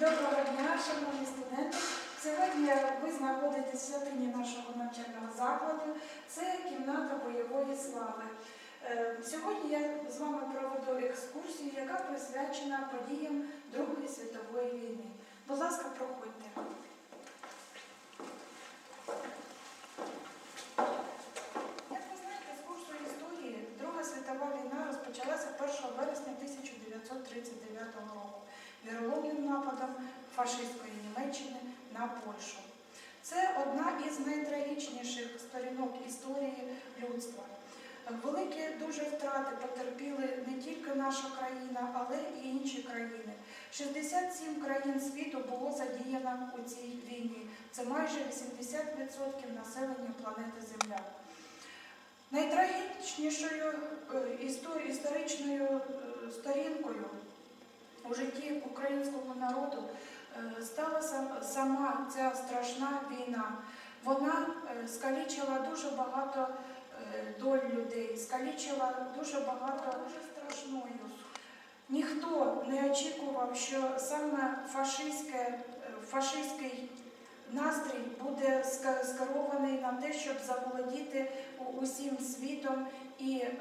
шановні студенти, сьогодні ви знаходитесь в святині нашого навчального закладу. Це кімната бойової слави. Е, Сьогодні я з вами проведу екскурсію, яка присвячена подіям Другої світової війни. Будь ласка, проходьте. Як ви знаєте, з курсу історії Друга світова війна розпочалася 1 вересня 1939 року віроломним нападом фашистської Німеччини на Польщу. Це одна із найтрагічніших сторінок історії людства. Великі дуже втрати потерпіли не тільки наша країна, але і інші країни. 67 країн світу було задіяно у цій війні. Це майже 80% населення планети Земля. Найтрагічнішою е, історичною е, сторінкою у житті українського народу е, стала сама ця страшна війна. Вона е, скалічила дуже багато е, доль людей, скалічила дуже багато дуже страшною. Ніхто не очікував, що саме фашистське, фашистський настрій буде скерований на те, щоб заволодіти усім світом і е,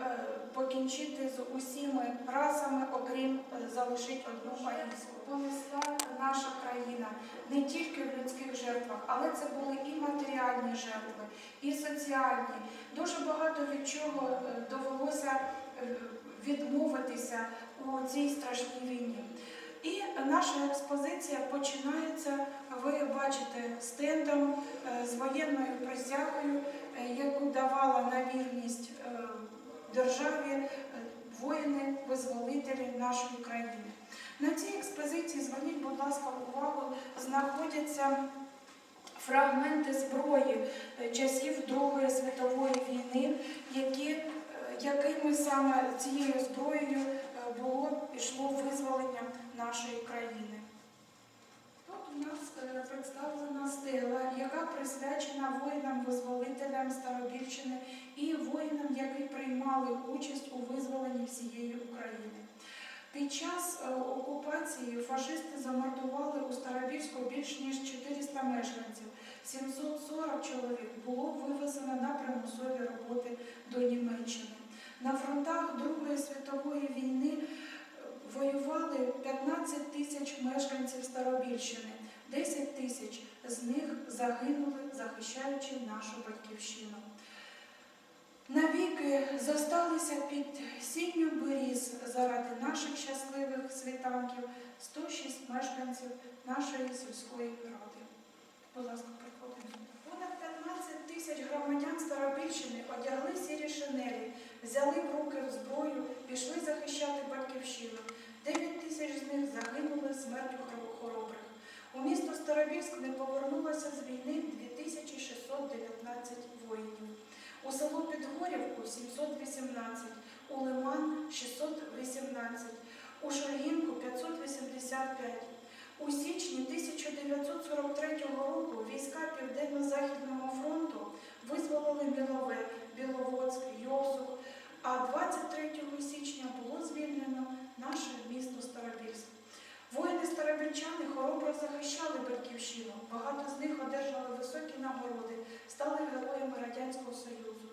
покінчити з усіми расами, окрім е, залишити одну арійську. Понесла наша країна не тільки в людських жертвах, але це були і матеріальні жертви, і соціальні. Дуже багато від чого е, довелося відмовитися у цій страшній війні. Наша експозиція починається, ви бачите, стендом е, з воєнною присягою, е, яку давала на вірність е, державі воїни-визволителі нашої країни. На цій експозиції, зверніть, будь ласка, увагу, знаходяться фрагменти зброї часів Другої світової війни, які, якими саме цією зброєю було пішло визволення нашої країни. Тут у нас е, представлена стела, яка присвячена воїнам-визволителям Старобільщини і воїнам, які приймали участь у визволенні всієї України. Під час е, окупації фашисти замордували у Старобільську більш ніж 400 мешканців. 740 чоловік було вивезено на примусові роботи до Німеччини. На фронтах Другої світової війни е, воювали 15 тисяч мешканців Старобільщини. 10 тисяч з них загинули, захищаючи нашу батьківщину. Навіки зосталися під сінню беріз заради наших щасливих світанків 106 мешканців нашої сільської ради. Будь ласка, приходимо. Понад 15 тисяч громадян Старобільщини одягли сірі шинелі, взяли в руки зброю, пішли захищати батьківщину. 9 тисяч з них загинули смертю хоробрих. У місто Старобільськ не повернулося з війни 2619 воїнів. У село Підгорівку 718, у Лиман 618, у Шульгінку 585. У січні 1943 року війська Південно-Західного фронту визволили Білове, Біловодськ, Йосух, а 23 січня було звільнено наше місто Старобільськ. Воїни старобільчани хоробро захищали батьківщину. Багато з них одержали високі нагороди, стали героями Радянського Союзу.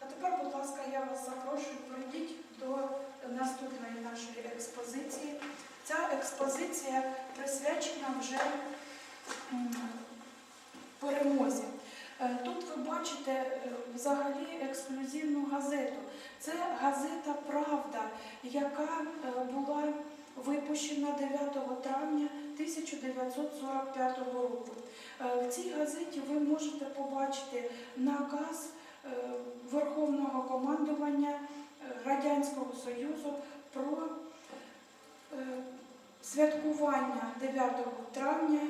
А тепер, будь ласка, я вас запрошую, пройдіть до наступної нашої експозиції. Ця експозиція присвячена вже перемозі. Е, Тут ви бачите е, взагалі ексклюзивну газету. Це газета Правда, яка е, була випущена 9 травня 1945 року. В цій газеті ви можете побачити наказ Верховного командування Радянського Союзу про святкування 9 травня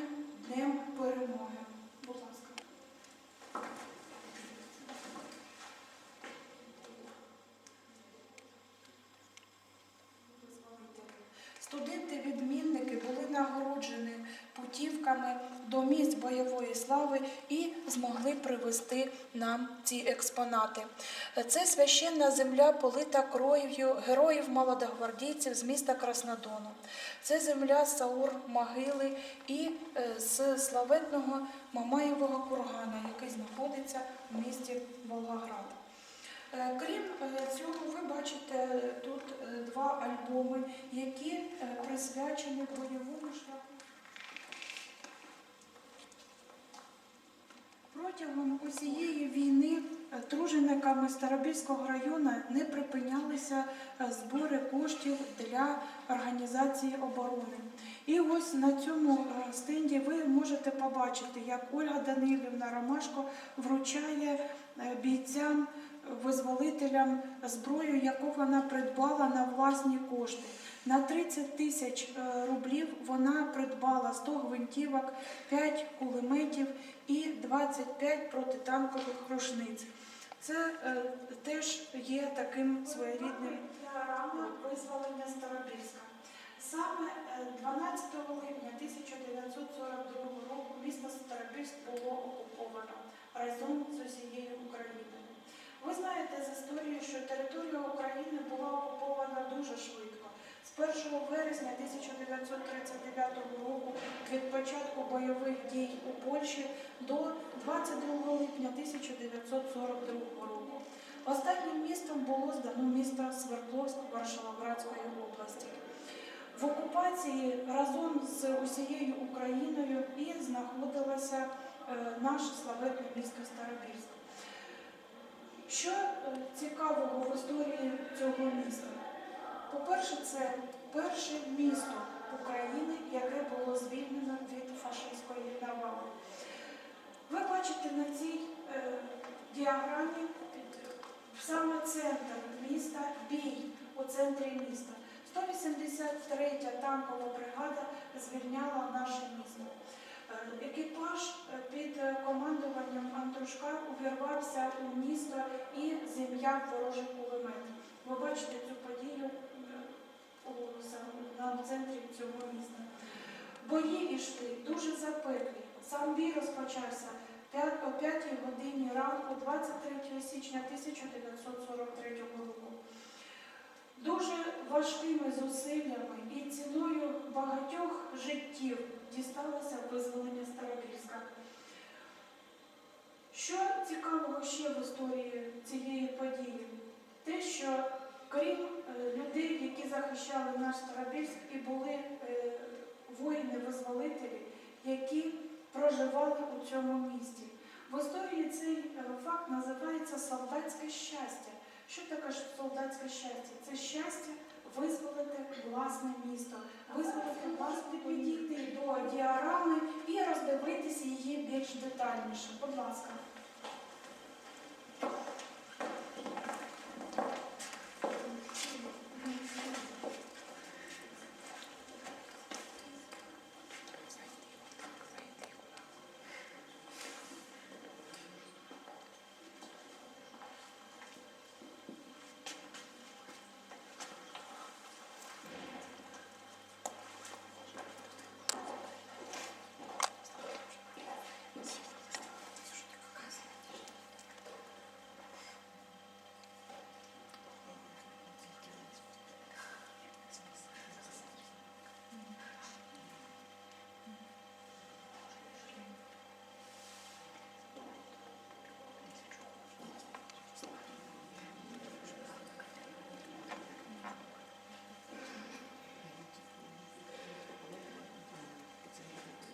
до місць бойової слави і змогли привезти нам ці експонати. Це священна земля, полита кров'ю героїв молодогвардійців з міста Краснодону. Це земля Саур могили і е, з славетного Мамаєвого кургана, який знаходиться в місті Волгоград. Е, Крім е, цього, ви бачите тут два альбоми, які присвячені бойовому шляху. Протягом усієї війни е, тружениками Старобільського району не припинялися е, збори коштів для організації оборони. І ось на цьому е, стенді ви можете побачити, як Ольга Данилівна Ромашко вручає бійцям, визволителям зброю, яку вона придбала на власні кошти. На 30 тисяч е, рублів вона придбала 100 гвинтівок, 5 кулеметів і 25 протитанкових рушниць. Це е, теж є таким своєрідним рами визволення Старобільська. Саме е, 12 липня 1942 року місто Старобільськ було окуповано разом з усією Україною. Ви знаєте з історії, що територія України була окупована дуже швидко. З 1 вересня 1939 року від початку бойових дій у Польщі до 22 липня 1942 року. Останнім містом було здано місто Свердловськ Варшавоградської області. В окупації разом з усією Україною і знаходилося е, наше славетне місто Старобільськ. Що е, цікавого в історії цього міста? По-перше, це перше місто України, яке було звільнено від фашистської навали. Ви бачите на цій е, діаграмі саме центр міста, бій у центрі міста. 183-я танкова бригада звільняла наше місто. Екіпаж під командуванням Антошка увірвався у місто і зім'яв ворожий кулемет. Ви бачите цю подію е, у сам- на центрі цього міста. Бої йшли дуже запеклі. Сам бій розпочався о 5 годині ранку 23 січня 1943 року. Дуже важкими зусиллями і ціною багатьох життів дісталося визволення Старобільська. Що цікавого ще в історії цієї події? Те, що крім е, людей, які захищали наш Старобільськ, і були е, воїни-визволителі, які проживали у цьому місті. В історії цей е, факт називається солдатське щастя. Що таке солдатське щастя? Це щастя визволити власне місто, визволити власне підійти до діарами і роздивитися її більш детальніше. Будь ласка.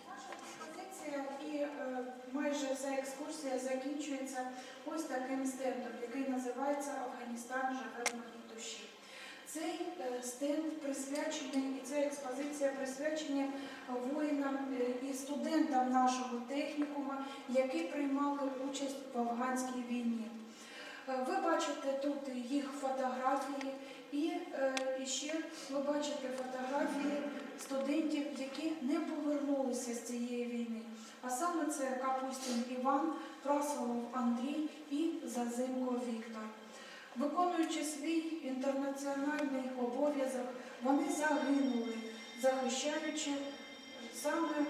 Наша експозиція і е, майже вся екскурсія закінчується ось таким стендом, який називається Афганістан живе в моїй душі. Цей е, стенд присвячений, і ця експозиція присвячені воїнам е, і студентам нашого технікуму, які приймали участь в афганській війні. Е, Ви бачите тут їх фотографії, і, і ще ви бачите фотографії студентів, які не повернулися з цієї війни. А саме це Капустін Іван, Прасолов Андрій і Зазимко Віктор. Виконуючи свій інтернаціональний обов'язок, вони загинули, захищаючи саме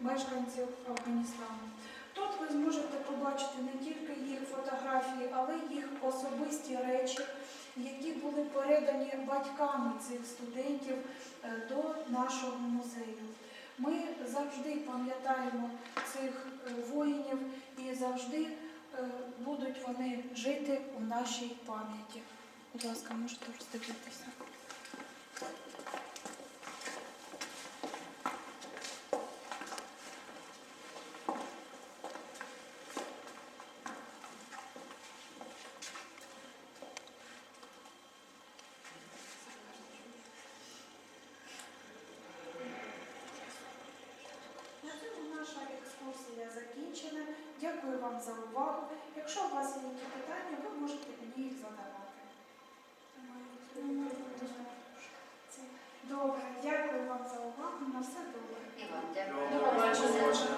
мешканців Афганістану. Тут ви зможете побачити не тільки їх фотографії, але й їх особисті речі, які були передані батьками цих студентів е, до нашого музею. Ми завжди пам'ятаємо цих е, воїнів і завжди е, будуть вони жити у нашій пам'яті. Будь ласка, можете роздивитися. На цьому наша екскурсія закінчена. Дякую вам за увагу. Якщо у вас є які питання, ви можете мені їх задавати. Добре, дякую вам за увагу. На все добре. І вам дякую.